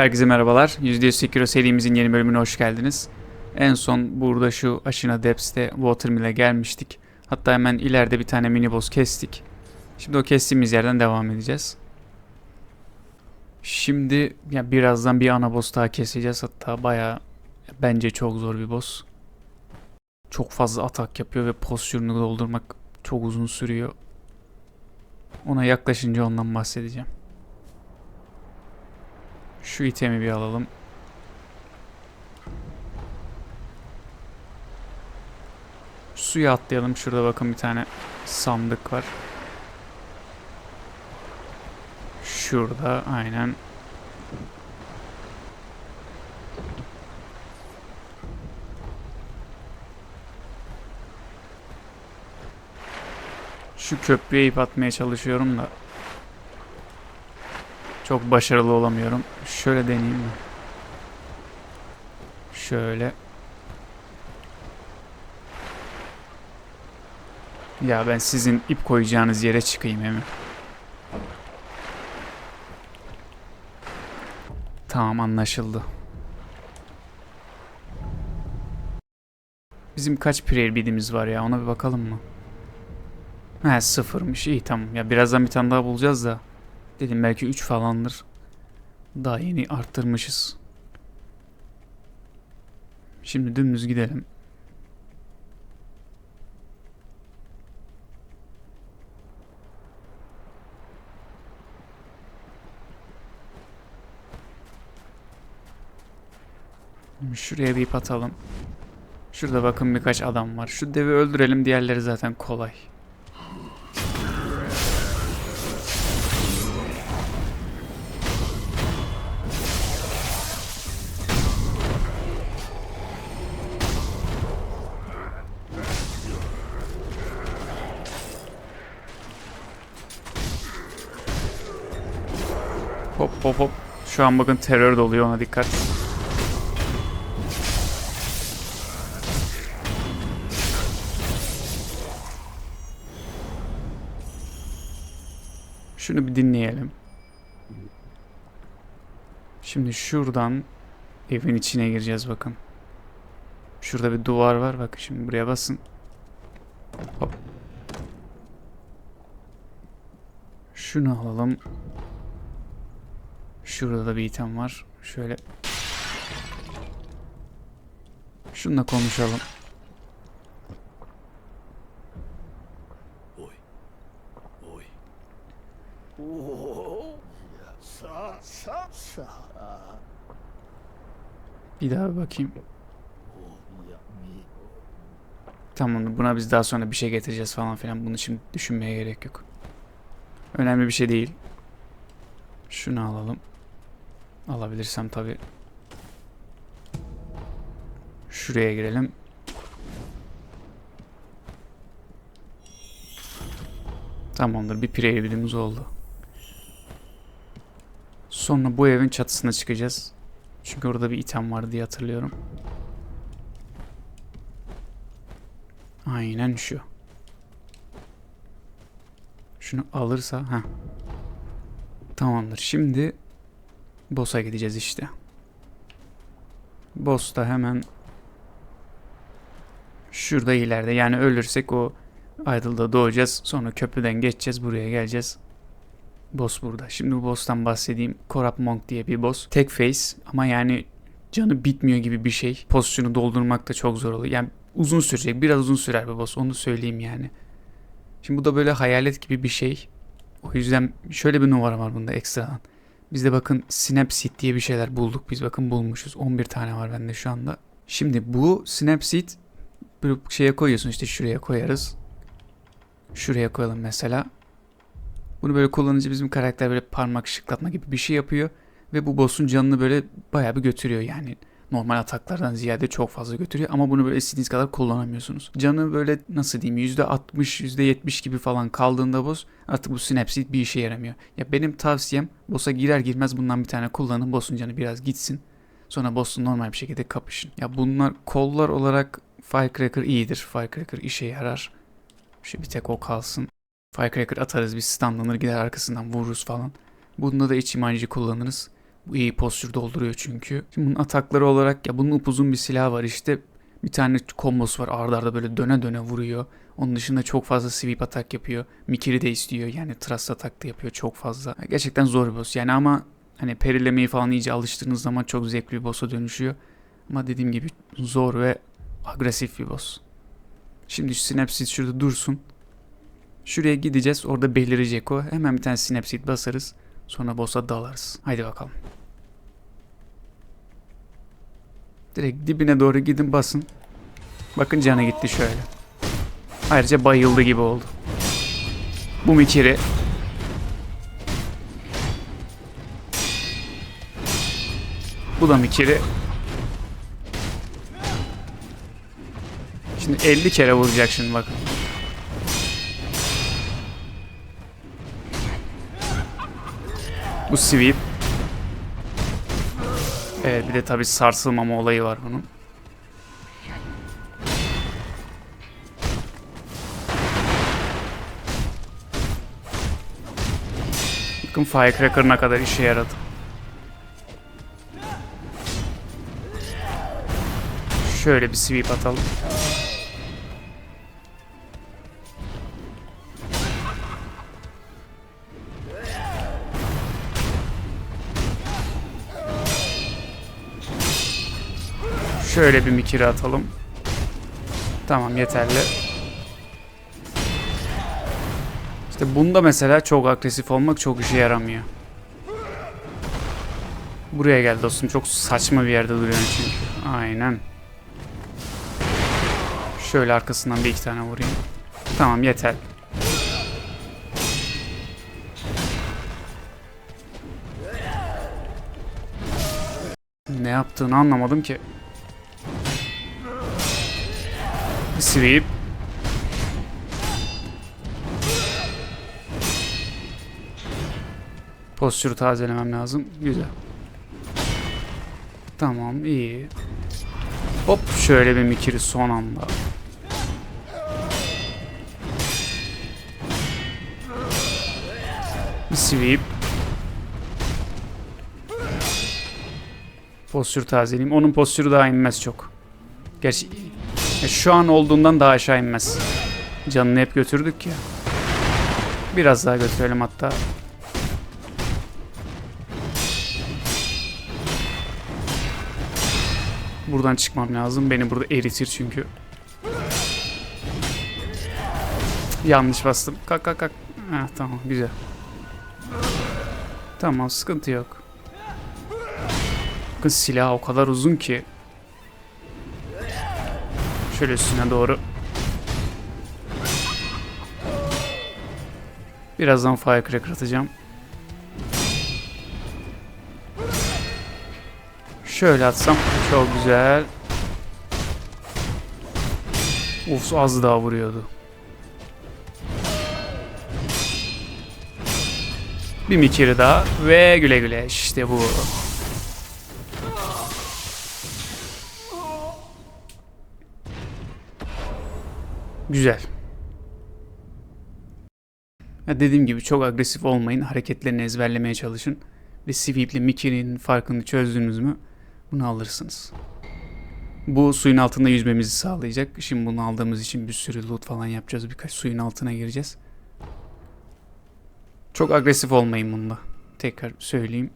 Herkese merhabalar. %100 Sekiro serimizin yeni bölümüne hoş geldiniz. En son burada şu Aşina Depths'te Watermill'e gelmiştik. Hatta hemen ileride bir tane mini boss kestik. Şimdi o kestiğimiz yerden devam edeceğiz. Şimdi ya birazdan bir ana boss daha keseceğiz. Hatta bayağı bence çok zor bir boss. Çok fazla atak yapıyor ve pozisyonunu doldurmak çok uzun sürüyor. Ona yaklaşınca ondan bahsedeceğim. Şu itemi bir alalım. Suya atlayalım. Şurada bakın bir tane sandık var. Şurada aynen. Şu köprüye ip atmaya çalışıyorum da çok başarılı olamıyorum. Şöyle deneyeyim mi? Şöyle. Ya ben sizin ip koyacağınız yere çıkayım hemen. Tamam anlaşıldı. Bizim kaç prayer bidimiz var ya ona bir bakalım mı? He sıfırmış iyi tamam ya birazdan bir tane daha bulacağız da. Dedim belki 3 falandır. Daha yeni arttırmışız. Şimdi dümdüz gidelim. Şuraya bir ip atalım. Şurada bakın birkaç adam var. Şu devi öldürelim diğerleri zaten kolay. Şu an bakın terör doluyor ona dikkat. Şunu bir dinleyelim. Şimdi şuradan evin içine gireceğiz bakın. Şurada bir duvar var. Bakın şimdi buraya basın. Hop. Şunu alalım. Şurada da bir item var. Şöyle. Şununla konuşalım. Sa sa sa. Bir daha bir bakayım. Tamam buna biz daha sonra bir şey getireceğiz falan filan. Bunu şimdi düşünmeye gerek yok. Önemli bir şey değil. Şunu alalım. Alabilirsem tabi. Şuraya girelim. Tamamdır. Bir preview'imiz oldu. Sonra bu evin çatısına çıkacağız. Çünkü orada bir item var diye hatırlıyorum. Aynen şu. Şunu alırsa ha. Tamamdır. Şimdi boss'a gideceğiz işte. Boss da hemen şurada ileride. Yani ölürsek o Idle'da doğacağız. Sonra köprüden geçeceğiz. Buraya geleceğiz. Boss burada. Şimdi bu boss'tan bahsedeyim. Corrupt Monk diye bir boss. Tek face ama yani canı bitmiyor gibi bir şey. Pozisyonu doldurmak da çok zor oluyor. Yani uzun sürecek. Biraz uzun sürer bu boss. Onu söyleyeyim yani. Şimdi bu da böyle hayalet gibi bir şey. O yüzden şöyle bir numara var bunda ekstradan. Biz de bakın Snapseed diye bir şeyler bulduk. Biz bakın bulmuşuz. 11 tane var bende şu anda. Şimdi bu Snapseed böyle şeye koyuyorsun işte şuraya koyarız. Şuraya koyalım mesela. Bunu böyle kullanınca bizim karakter böyle parmak şıklatma gibi bir şey yapıyor. Ve bu boss'un canını böyle bayağı bir götürüyor yani. Normal ataklardan ziyade çok fazla götürüyor ama bunu böyle istediğiniz kadar kullanamıyorsunuz. Canı böyle nasıl diyeyim %60, %70 gibi falan kaldığında boss artık bu sinapsit bir işe yaramıyor. Ya benim tavsiyem boss'a girer girmez bundan bir tane kullanın boss'un canı biraz gitsin. Sonra boss'un normal bir şekilde kapışın. Ya bunlar kollar olarak Firecracker iyidir. Firecracker işe yarar. Şu bir tek o kalsın. Firecracker atarız biz standlanır gider arkasından vururuz falan. Bunda da iç imancı kullanırız. Bu iyi postür dolduruyor çünkü. Şimdi bunun atakları olarak ya bunun upuzun bir silahı var işte. Bir tane kombosu var ardarda arda böyle döne döne vuruyor. Onun dışında çok fazla sweep atak yapıyor. Mikiri de istiyor yani thrust atak da yapıyor çok fazla. Gerçekten zor bir boss yani ama hani perilemeyi falan iyice alıştığınız zaman çok zevkli bir boss'a dönüşüyor. Ama dediğim gibi zor ve agresif bir boss. Şimdi Synapseed şurada dursun. Şuraya gideceğiz. Orada belirecek o. Hemen bir tane Synapseed basarız. Sonra boss'a dalarız. Haydi bakalım. Direkt dibine doğru gidin basın. Bakın canı gitti şöyle. Ayrıca bayıldı gibi oldu. Bu mikiri. Bu da mikiri. Şimdi 50 kere vuracak şimdi bakın. Bu sweep. Evet bir de tabi sarsılmama olayı var bunun. Bakın Firecracker ne kadar işe yaradı. Şöyle bir sweep atalım. Şöyle bir mikiri atalım. Tamam yeterli. İşte bunda mesela çok agresif olmak çok işe yaramıyor. Buraya gel dostum. Çok saçma bir yerde duruyorsun çünkü. Aynen. Şöyle arkasından bir iki tane vurayım. Tamam yeter. Ne yaptığını anlamadım ki. Sweep. Postürü tazelemem lazım. Güzel. Tamam iyi. Hop şöyle bir mikiri son anda. Bir sweep. Postür tazeleyeyim. Onun postürü daha inmez çok. Gerçi ya şu an olduğundan daha aşağı inmez. Canını hep götürdük ya. Biraz daha götürelim hatta. Buradan çıkmam lazım. Beni burada eritir çünkü. Yanlış bastım. Kalk kalk kalk. Heh, tamam güzel. Tamam sıkıntı yok. Bakın silah o kadar uzun ki. Şöyle üstüne doğru. Birazdan firecracker atacağım. Şöyle atsam çok güzel. Of az daha vuruyordu. Bir mikiri daha ve güle güle işte bu. Güzel. Ya dediğim gibi çok agresif olmayın. Hareketlerini ezberlemeye çalışın. Ve sweep'le Mickey'nin farkını çözdünüz mü bunu alırsınız. Bu suyun altında yüzmemizi sağlayacak. Şimdi bunu aldığımız için bir sürü loot falan yapacağız. Birkaç suyun altına gireceğiz. Çok agresif olmayın bunda. Tekrar söyleyeyim.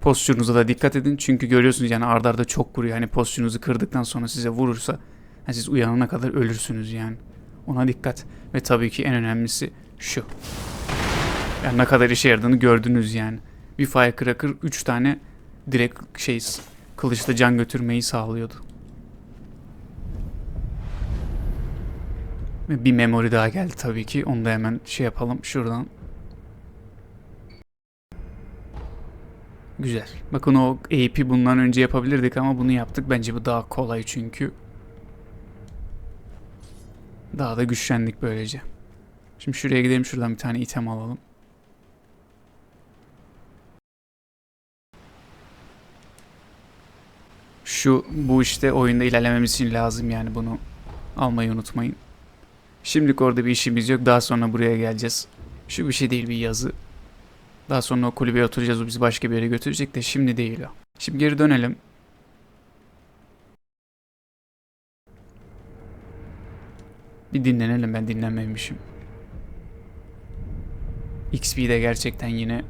Postürünüze da dikkat edin. Çünkü görüyorsunuz yani ardarda arda çok vuruyor. Hani postürünüzü kırdıktan sonra size vurursa yani siz uyanana kadar ölürsünüz yani. Ona dikkat. Ve tabii ki en önemlisi şu. Yani ne kadar işe yaradığını gördünüz yani. Bir firecracker 3 tane direkt şey kılıçla can götürmeyi sağlıyordu. Ve bir memory daha geldi tabii ki. Onu da hemen şey yapalım şuradan. Güzel. Bakın o AP bundan önce yapabilirdik ama bunu yaptık. Bence bu daha kolay çünkü. Daha da güçlendik böylece. Şimdi şuraya gidelim şuradan bir tane item alalım. Şu bu işte oyunda ilerlememiz için lazım yani bunu almayı unutmayın. Şimdilik orada bir işimiz yok. Daha sonra buraya geleceğiz. Şu bir şey değil bir yazı. Daha sonra o kulübeye oturacağız. O bizi başka bir yere götürecek de şimdi değil o. Şimdi geri dönelim. Bir dinlenelim ben dinlenmemişim. XP de gerçekten yine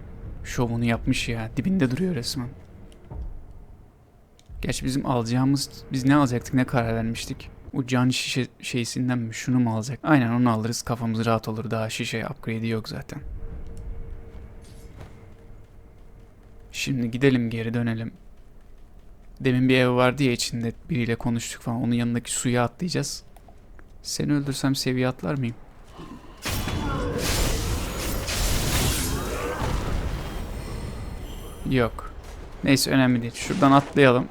şovunu yapmış ya. Dibinde duruyor resmen. Gerçi bizim alacağımız, biz ne alacaktık ne karar vermiştik. O can şişe şeysinden mi şunu mu alacak? Aynen onu alırız kafamız rahat olur. Daha şişe upgrade'i yok zaten. Şimdi gidelim geri dönelim. Demin bir ev vardı ya içinde biriyle konuştuk falan. Onun yanındaki suya atlayacağız. Seni öldürsem seviye atlar mıyım? Yok. Neyse önemli değil. Şuradan atlayalım.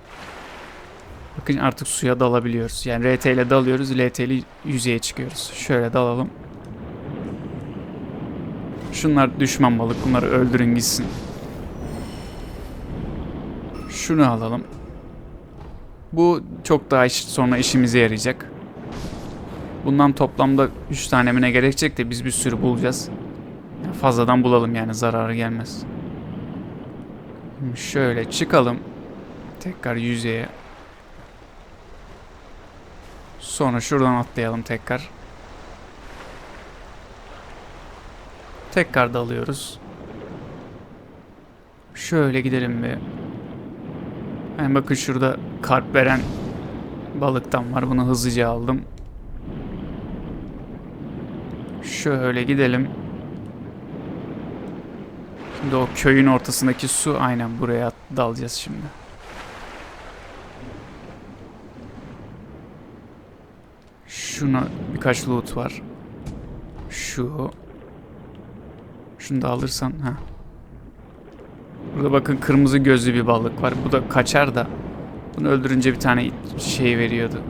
Bakın artık suya dalabiliyoruz. Yani RT ile dalıyoruz. LT ile yüzeye çıkıyoruz. Şöyle dalalım. Şunlar düşman balık. Bunları öldürün gitsin. Şunu alalım. Bu çok daha sonra işimize yarayacak. Bundan toplamda 3 tane mi ne gerekecek de biz bir sürü bulacağız. Fazladan bulalım yani zararı gelmez. Şöyle çıkalım. Tekrar yüzeye. Sonra şuradan atlayalım tekrar. Tekrar dalıyoruz. Şöyle gidelim bir. Yani bakın şurada kalp veren balıktan var. Bunu hızlıca aldım. Şöyle gidelim. Şimdi o köyün ortasındaki su aynen buraya dalacağız şimdi. Şuna birkaç loot var. Şu. Şunu da alırsan ha. Burada bakın kırmızı gözlü bir balık var. Bu da kaçar da. Bunu öldürünce bir tane şey veriyordu.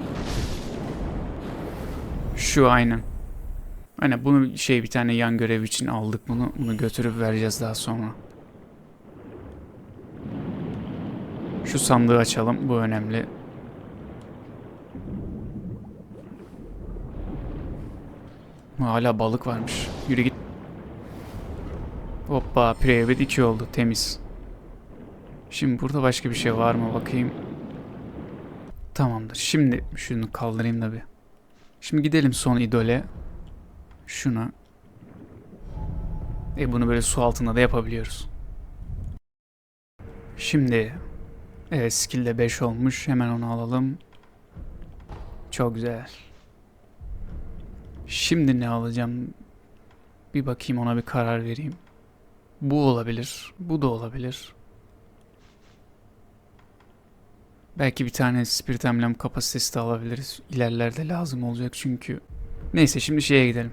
Şu aynen. Aynen bunu şey bir tane yan görev için aldık bunu. Bunu götürüp vereceğiz daha sonra. Şu sandığı açalım. Bu önemli. Hala balık varmış. Yürü git. Hoppa Private 2 oldu. Temiz. Şimdi burada başka bir şey var mı bakayım. Tamamdır. Şimdi şunu kaldırayım da bir. Şimdi gidelim son idole. Şuna. E bunu böyle su altında da yapabiliyoruz. Şimdi evet skill de 5 olmuş. Hemen onu alalım. Çok güzel. Şimdi ne alacağım? Bir bakayım ona bir karar vereyim. Bu olabilir. Bu da olabilir. Belki bir tane Spirit Emblem kapasitesi de alabiliriz. İlerlerde lazım olacak çünkü. Neyse şimdi şeye gidelim.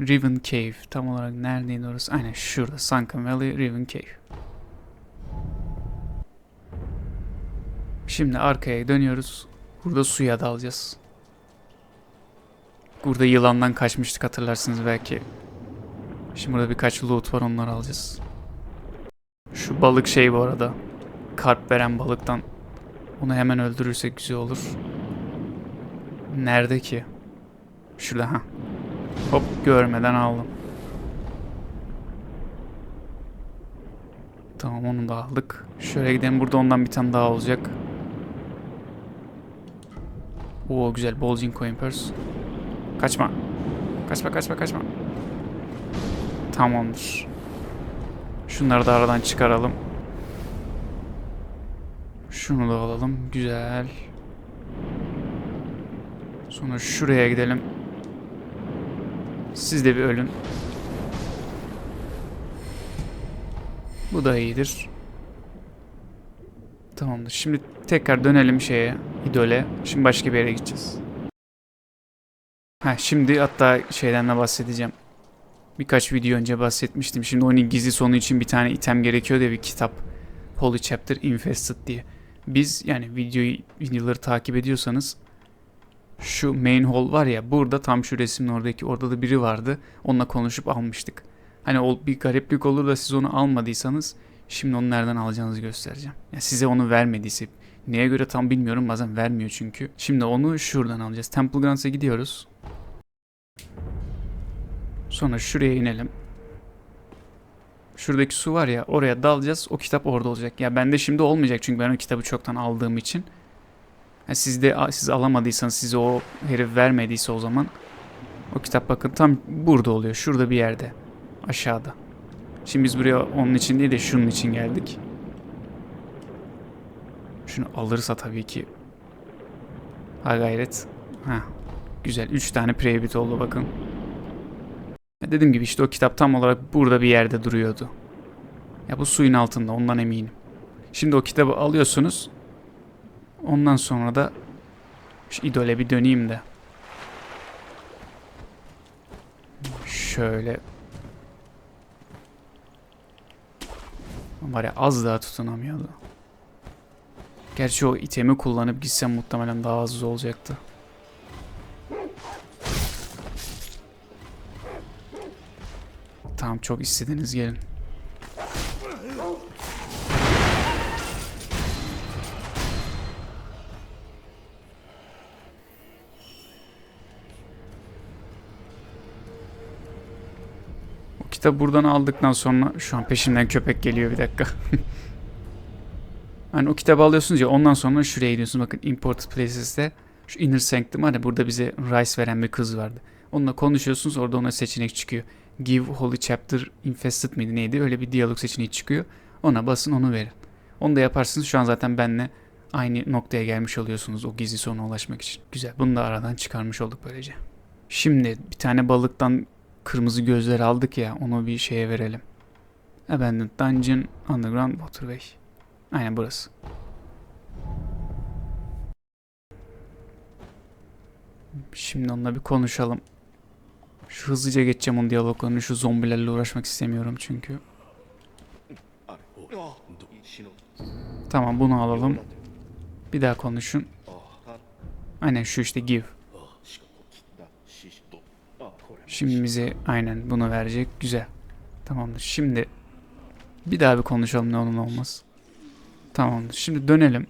Riven Cave. Tam olarak neredeydi orası? Aynen şurada. Sunken Valley, Riven Cave. Şimdi arkaya dönüyoruz. Burada suya dalacağız. Burada yılandan kaçmıştık hatırlarsınız belki. Şimdi burada birkaç loot var onları alacağız. Şu balık şey bu arada. Karp veren balıktan. Onu hemen öldürürsek güzel olur. Nerede ki? Şurada ha. Hop görmeden aldım. Tamam onu da aldık. Şöyle gidelim burada ondan bir tane daha olacak. Oo güzel bulging coin purse. Kaçma. Kaçma kaçma kaçma. Tamamdır. Şunları da aradan çıkaralım. Şunu da alalım. Güzel. Sonra şuraya gidelim. Siz de bir ölün. Bu da iyidir. Tamamdır. Şimdi tekrar dönelim şeye, idole. Şimdi başka bir yere gideceğiz. Ha şimdi hatta şeyden de bahsedeceğim. Birkaç video önce bahsetmiştim. Şimdi onun gizli sonu için bir tane item gerekiyor diye bir kitap. Holy Chapter Infested diye. Biz yani videoyu videoları takip ediyorsanız şu main hall var ya burada tam şu resmin oradaki orada da biri vardı. Onunla konuşup almıştık. Hani o bir gariplik olur da siz onu almadıysanız şimdi onu nereden alacağınızı göstereceğim. Ya size onu vermediyse neye göre tam bilmiyorum bazen vermiyor çünkü. Şimdi onu şuradan alacağız. Temple Grounds'a gidiyoruz. Sonra şuraya inelim. Şuradaki su var ya oraya dalacağız. O kitap orada olacak. Ya bende şimdi olmayacak çünkü ben o kitabı çoktan aldığım için. Ha, siz de siz alamadıysanız size o herif vermediyse o zaman o kitap bakın tam burada oluyor. Şurada bir yerde. Aşağıda. Şimdi biz buraya onun için değil de şunun için geldik. Şunu alırsa tabii ki. Ha gayret. Ha. Güzel. 3 tane prebit oldu bakın. Dediğim gibi işte o kitap tam olarak burada bir yerde duruyordu. Ya bu suyun altında ondan eminim. Şimdi o kitabı alıyorsunuz. Ondan sonra da şu idole bir döneyim de. Şöyle. Var ya az daha tutunamıyordu. Gerçi o itemi kullanıp gitsem muhtemelen daha hızlı olacaktı. Tamam çok istediniz gelin. Kitabı buradan aldıktan sonra şu an peşimden köpek geliyor bir dakika. hani o kitabı alıyorsunuz ya ondan sonra şuraya gidiyorsunuz. Bakın Imported Places'te şu Inner Sanctum ya burada bize Rice veren bir kız vardı. Onunla konuşuyorsunuz orada ona seçenek çıkıyor. Give Holy Chapter Infested miydi neydi öyle bir diyalog seçeneği çıkıyor. Ona basın onu verin. Onu da yaparsınız şu an zaten benle aynı noktaya gelmiş oluyorsunuz o gizli sona ulaşmak için. Güzel bunu da aradan çıkarmış olduk böylece. Şimdi bir tane balıktan kırmızı gözleri aldık ya onu bir şeye verelim. Abandoned Dungeon Underground Waterway. Aynen burası. Şimdi onunla bir konuşalım. Şu hızlıca geçeceğim onun diyaloglarını. Şu zombilerle uğraşmak istemiyorum çünkü. Tamam bunu alalım. Bir daha konuşun. Aynen şu işte give. Şimdi bize aynen bunu verecek. Güzel. Tamamdır. Şimdi bir daha bir konuşalım ne olur olmaz. Tamamdır. Şimdi dönelim.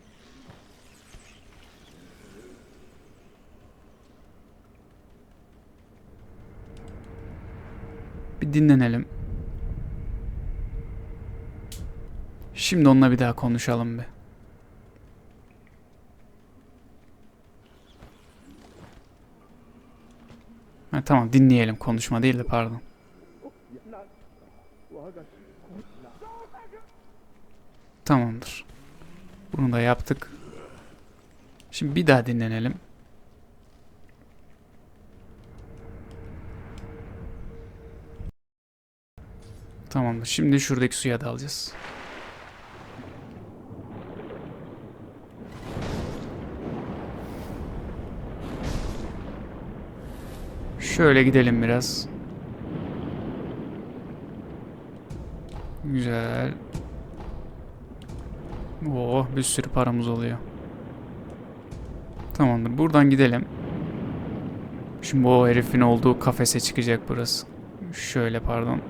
Bir dinlenelim. Şimdi onunla bir daha konuşalım bir. Ha, tamam dinleyelim konuşma değil de pardon. Tamamdır. Bunu da yaptık. Şimdi bir daha dinlenelim. Tamamdır. Şimdi şuradaki suya dalacağız. Şöyle gidelim biraz. Güzel. Oh bir sürü paramız oluyor. Tamamdır. Buradan gidelim. Şimdi o herifin olduğu kafese çıkacak burası. Şöyle pardon.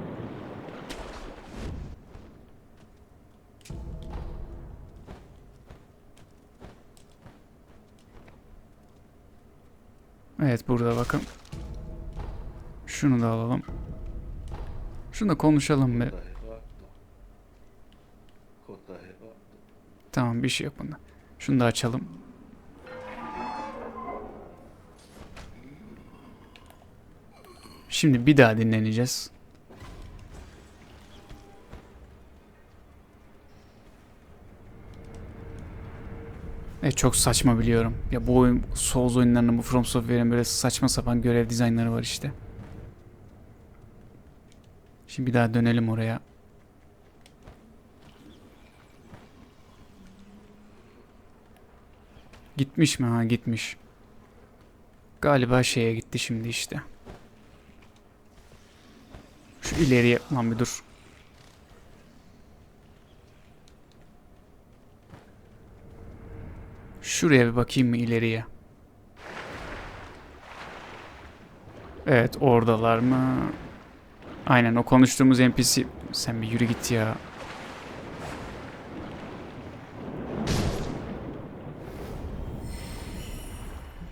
Evet burada bakın. Şunu da alalım. Şunu da konuşalım bir. Tamam bir şey yok bunda. Şunu da açalım. Şimdi bir daha dinleneceğiz. Evet çok saçma biliyorum. Ya bu oyun Souls oyunlarının bu From Software'in böyle saçma sapan görev dizaynları var işte. Şimdi bir daha dönelim oraya. Gitmiş mi? Ha gitmiş. Galiba şeye gitti şimdi işte. Şu ileriye lan bir dur. Şuraya bir bakayım mı ileriye? Evet oradalar mı? Aynen o konuştuğumuz NPC. Sen bir yürü git ya.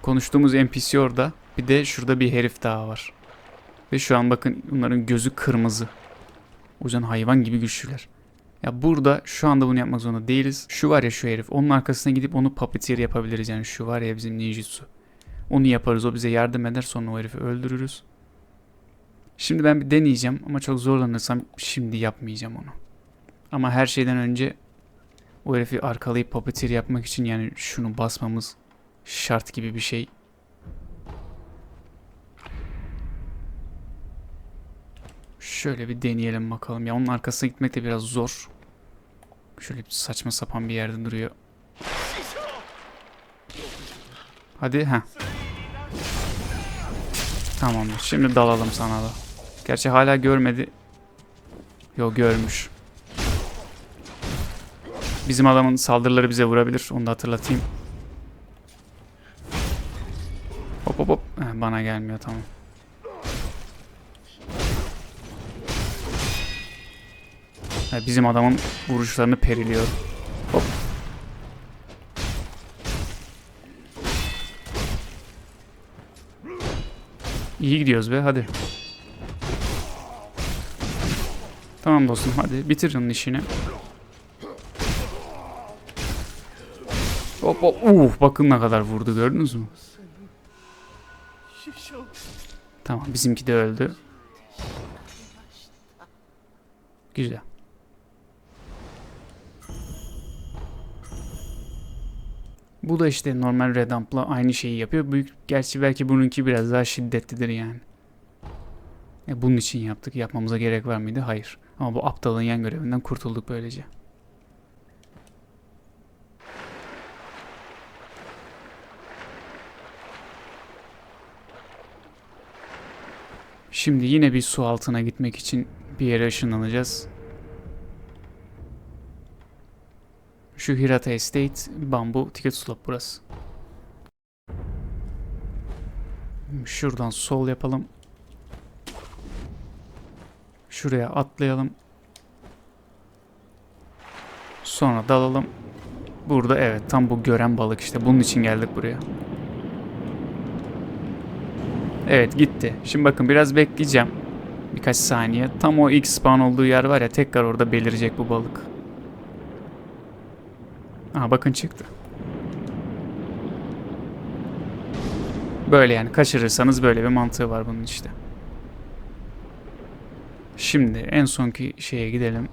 Konuştuğumuz NPC orada. Bir de şurada bir herif daha var. Ve şu an bakın bunların gözü kırmızı. O yüzden hayvan gibi güçlüler. Ya burada şu anda bunu yapmak zorunda değiliz. Şu var ya şu herif. Onun arkasına gidip onu puppeteer yapabiliriz. Yani şu var ya bizim ninjutsu. Onu yaparız. O bize yardım eder. Sonra o herifi öldürürüz. Şimdi ben bir deneyeceğim. Ama çok zorlanırsam şimdi yapmayacağım onu. Ama her şeyden önce o herifi arkalayıp puppeteer yapmak için yani şunu basmamız şart gibi bir şey. Şöyle bir deneyelim bakalım. Ya onun arkasına gitmek de biraz zor. Şöyle bir saçma sapan bir yerde duruyor. Hadi ha. Tamamdır. Şimdi dalalım sana da. Gerçi hala görmedi. Yo görmüş. Bizim adamın saldırıları bize vurabilir. Onu da hatırlatayım. Hop hop hop. Heh, bana gelmiyor tamam. Ha, bizim adamın vuruşlarını periliyor. Hop. İyi gidiyoruz be hadi. Tamam dostum hadi bitir onun işini. Hop hop. Uh, bakın ne kadar vurdu gördünüz mü? Tamam bizimki de öldü. Güzel. Bu da işte normal Redamp'la aynı şeyi yapıyor. Büyük, gerçi belki bununki biraz daha şiddetlidir yani. E bunun için yaptık. Yapmamıza gerek var mıydı? Hayır. Ama bu aptalın yan görevinden kurtulduk böylece. Şimdi yine bir su altına gitmek için bir yere ışınlanacağız. Şu Hirata Estate bambu ticket stop burası. Şuradan sol yapalım. Şuraya atlayalım. Sonra dalalım. Burada evet tam bu gören balık işte. Bunun için geldik buraya. Evet gitti. Şimdi bakın biraz bekleyeceğim. Birkaç saniye. Tam o ilk spawn olduğu yer var ya tekrar orada belirecek bu balık. Aha bakın çıktı. Böyle yani kaçırırsanız böyle bir mantığı var bunun işte. Şimdi en sonki şeye gidelim.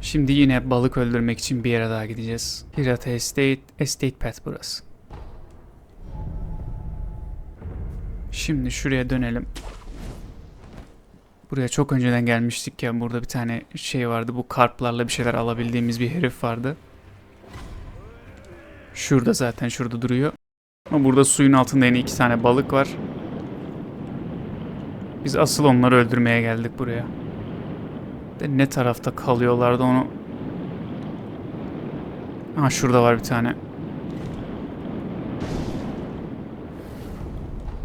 Şimdi yine balık öldürmek için bir yere daha gideceğiz. Hirata Estate, Estate Path burası. Şimdi şuraya dönelim. Buraya çok önceden gelmiştik ya. Burada bir tane şey vardı. Bu karplarla bir şeyler alabildiğimiz bir herif vardı. Şurada zaten şurada duruyor. Ama burada suyun altında yine iki tane balık var. Biz asıl onları öldürmeye geldik buraya. De ne tarafta kalıyorlardı onu. Ha şurada var bir tane.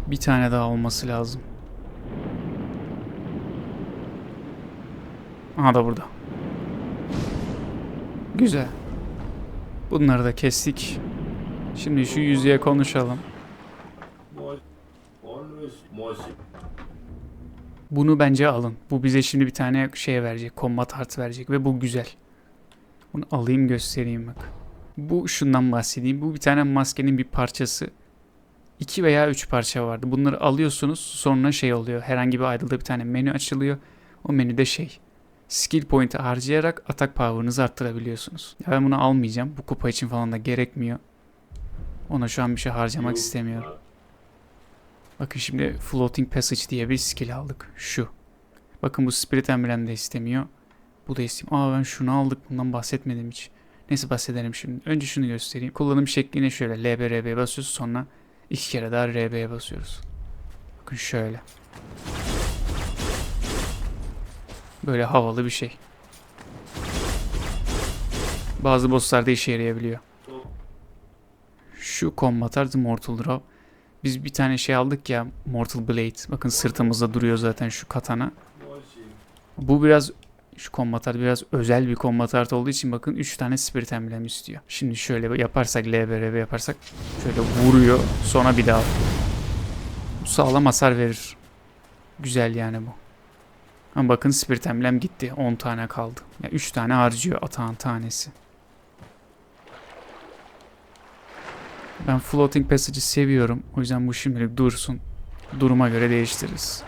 Bir tane daha olması lazım. Aha da burada. Güzel. Bunları da kestik. Şimdi şu yüzeye konuşalım. Bunu bence alın. Bu bize şimdi bir tane şey verecek. Combat art verecek ve bu güzel. Bunu alayım göstereyim bak. Bu şundan bahsedeyim. Bu bir tane maskenin bir parçası. 2 veya 3 parça vardı. Bunları alıyorsunuz sonra şey oluyor. Herhangi bir ayrıldığı bir tane menü açılıyor. O menüde şey. Skill point'i harcayarak atak power'ınızı arttırabiliyorsunuz. Ya ben bunu almayacağım. Bu kupa için falan da gerekmiyor. Ona şu an bir şey harcamak istemiyorum. Bakın şimdi Floating Passage diye bir skill aldık. Şu. Bakın bu Spirit Emblem de istemiyor. Bu da istemiyor. Aa ben şunu aldık. Bundan bahsetmedim hiç. Neyse bahsedelim şimdi. Önce şunu göstereyim. Kullanım şekline şöyle LBRB basıyoruz. Sonra iki kere daha RB'ye basıyoruz. Bakın şöyle. Böyle havalı bir şey. Bazı bosslarda işe yarayabiliyor. Şu Combat Art Mortal Draw. Biz bir tane şey aldık ya Mortal Blade. Bakın sırtımızda duruyor zaten şu katana. Bu biraz şu combat art biraz özel bir combat art olduğu için bakın 3 tane spirit emblem istiyor. Şimdi şöyle yaparsak LBRB yaparsak şöyle vuruyor sonra bir daha. Bu sağlam hasar verir. Güzel yani bu. Ama bakın Spirit Emblem gitti. 10 tane kaldı. Ya 3 tane harcıyor atağın tanesi. Ben floating passage'i seviyorum. O yüzden bu şimdilik dursun. Duruma göre değiştiririz.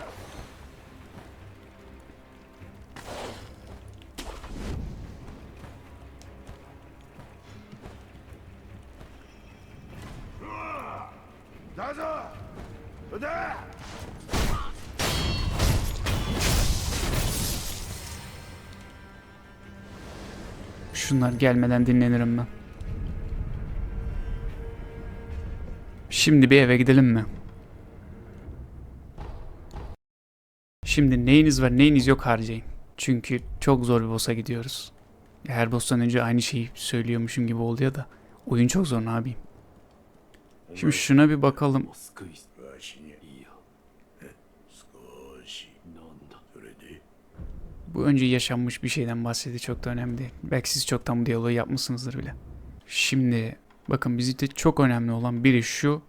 Şunlar gelmeden dinlenirim ben. Şimdi bir eve gidelim mi? Şimdi neyiniz var neyiniz yok harcayın. Çünkü çok zor bir boss'a gidiyoruz. Her boss'tan önce aynı şeyi söylüyormuşum gibi oldu da. Oyun çok zor ne yapayım. Şimdi şuna bir bakalım. Bu önce yaşanmış bir şeyden bahsediyor çok da önemli değil. Belki siz çoktan bu diyaloğu yapmışsınızdır bile. Şimdi bakın bizde çok önemli olan biri şu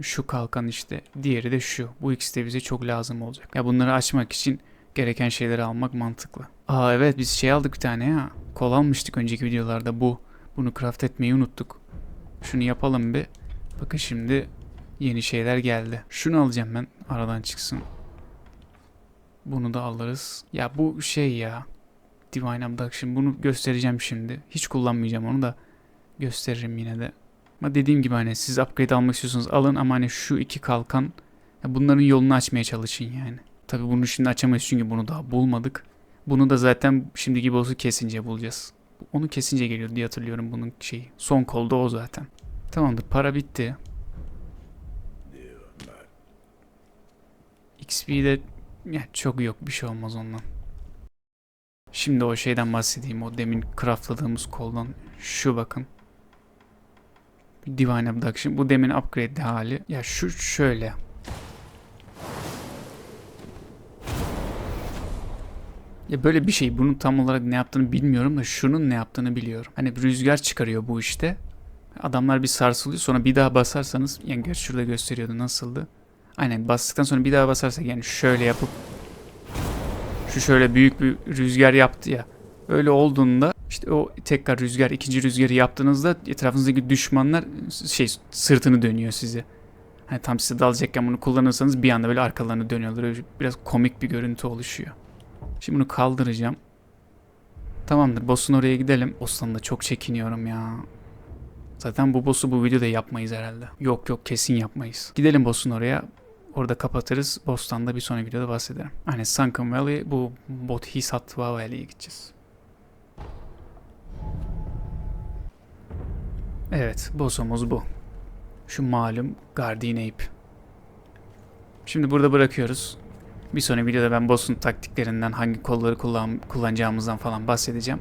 şu kalkan işte. Diğeri de şu. Bu ikisi de bize çok lazım olacak. Ya bunları açmak için gereken şeyleri almak mantıklı. Aa evet biz şey aldık bir tane ya. Kol almıştık önceki videolarda bu. Bunu craft etmeyi unuttuk. Şunu yapalım bir. Bakın şimdi yeni şeyler geldi. Şunu alacağım ben. Aradan çıksın. Bunu da alırız. Ya bu şey ya. Divine Abduction. Bunu göstereceğim şimdi. Hiç kullanmayacağım onu da gösteririm yine de. Ama dediğim gibi hani siz upgrade almak istiyorsanız alın ama hani şu iki kalkan bunların yolunu açmaya çalışın yani. Tabi bunu şimdi açamayız çünkü bunu daha bulmadık. Bunu da zaten şimdiki boss'u kesince bulacağız. Onu kesince geliyor diye hatırlıyorum bunun şeyi. Son kolda o zaten. Tamamdır para bitti. XP'de ya çok yok bir şey olmaz ondan. Şimdi o şeyden bahsedeyim. O demin craftladığımız koldan. Şu bakın. Divine Abduction. Bu demin upgrade hali. Ya şu şöyle. Ya böyle bir şey. Bunun tam olarak ne yaptığını bilmiyorum da şunun ne yaptığını biliyorum. Hani rüzgar çıkarıyor bu işte. Adamlar bir sarsılıyor. Sonra bir daha basarsanız yani gör şurada gösteriyordu nasıldı. Aynen bastıktan sonra bir daha basarsak yani şöyle yapıp şu şöyle büyük bir rüzgar yaptı ya. Öyle olduğunda işte o tekrar rüzgar ikinci rüzgarı yaptığınızda etrafınızdaki düşmanlar şey sırtını dönüyor size. Hani tam size dalacakken bunu kullanırsanız bir anda böyle arkalarını dönüyorlar. Biraz komik bir görüntü oluşuyor. Şimdi bunu kaldıracağım. Tamamdır. Boss'un oraya gidelim. Boss'tan da çok çekiniyorum ya. Zaten bu boss'u bu videoda yapmayız herhalde. Yok yok kesin yapmayız. Gidelim boss'un oraya. Orada kapatırız. Boss'tan da bir sonraki videoda bahsederim. Hani Sunken Valley bu Bodhisattva Valley'e gideceğiz. Evet boss'umuz bu. Şu malum Guardian Ape. Şimdi burada bırakıyoruz. Bir sonraki videoda ben boss'un taktiklerinden hangi kolları kullan kullanacağımızdan falan bahsedeceğim.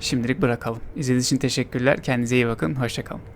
Şimdilik bırakalım. İzlediğiniz için teşekkürler. Kendinize iyi bakın. Hoşçakalın.